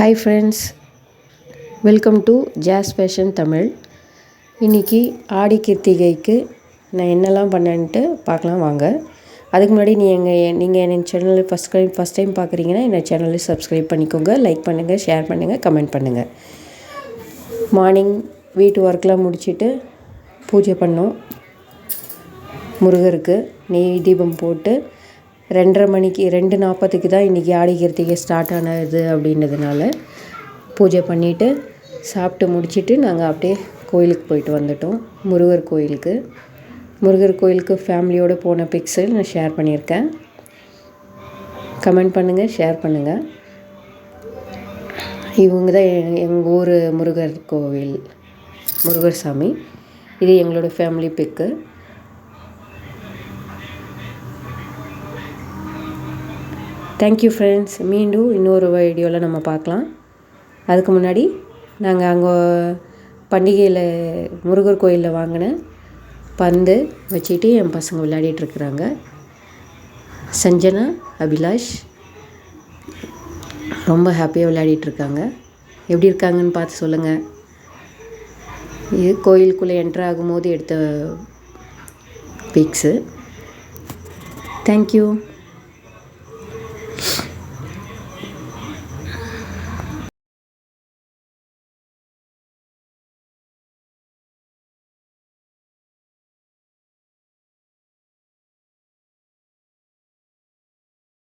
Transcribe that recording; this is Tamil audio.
Hi friends welcome to Jas fashion Tamil இன்றைக்கி ஆடி கிருத்திகைக்கு நான் என்னெல்லாம் பண்ணேன்ட்டு பார்க்கலாம் வாங்க. அதுக்கு முன்னாடி நீங்கள் நீங்கள் என் சேனலில் ஃபஸ்ட் டைம் ஃபஸ்ட் டைம் பார்க்குறீங்கன்னா என் சேனலில் சப்ஸ்கிரைப் பண்ணிக்கோங்க லைக் பண்ணுங்கள் ஷேர் பண்ணுங்கள் கமெண்ட் பண்ணுங்கள் மார்னிங் வீட்டு ஒர்க்கெலாம் முடிச்சுட்டு பூஜை பண்ணோம். முருகருக்கு நெய் தீபம் போட்டு ரெண்டரை மணிக்கு ரெண்டு நாற்பதுக்கு தான் இன்றைக்கி ஆடி கிருத்திகை ஸ்டார்ட் ஆனது அப்படின்றதுனால பூஜை பண்ணிவிட்டு சாப்பிட்டு முடிச்சுட்டு நாங்கள் அப்படியே கோயிலுக்கு போயிட்டு வந்துட்டோம். முருகர் கோயிலுக்கு. முருகர் கோயிலுக்கு ஃபேமிலியோடு போன பிக்ஸு நான் ஷேர் பண்ணியிருக்கேன். கமெண்ட் பண்ணுங்கள் ஷேர் பண்ணுங்கள் இவங்க தான் எங்கள் ஊர் முருகர் கோவில் முருகர் சாமி இது எங்களோட ஃபேமிலி பிக்கு தேங்க்யூ ஃப்ரெண்ட்ஸ் மீண்டும் இன்னொரு வீடியோவில் நம்ம பார்க்கலாம். அதுக்கு முன்னாடி நாங்கள் அங்கே பண்டிகையில் முருகர் கோயிலில் வாங்கின பந்து வச்சுட்டு என் பசங்க விளையாடிட்டுருக்குறாங்க சஞ்சனா அபிலாஷ் ரொம்ப ஹாப்பியாக விளையாடிட்டுருக்காங்க எப்படி இருக்காங்கன்னு பார்த்து சொல்லுங்கள் இது கோயிலுக்குள்ளே என்ட்ரு ஆகும்போது எடுத்த பிக்ஸு தேங்க்யூ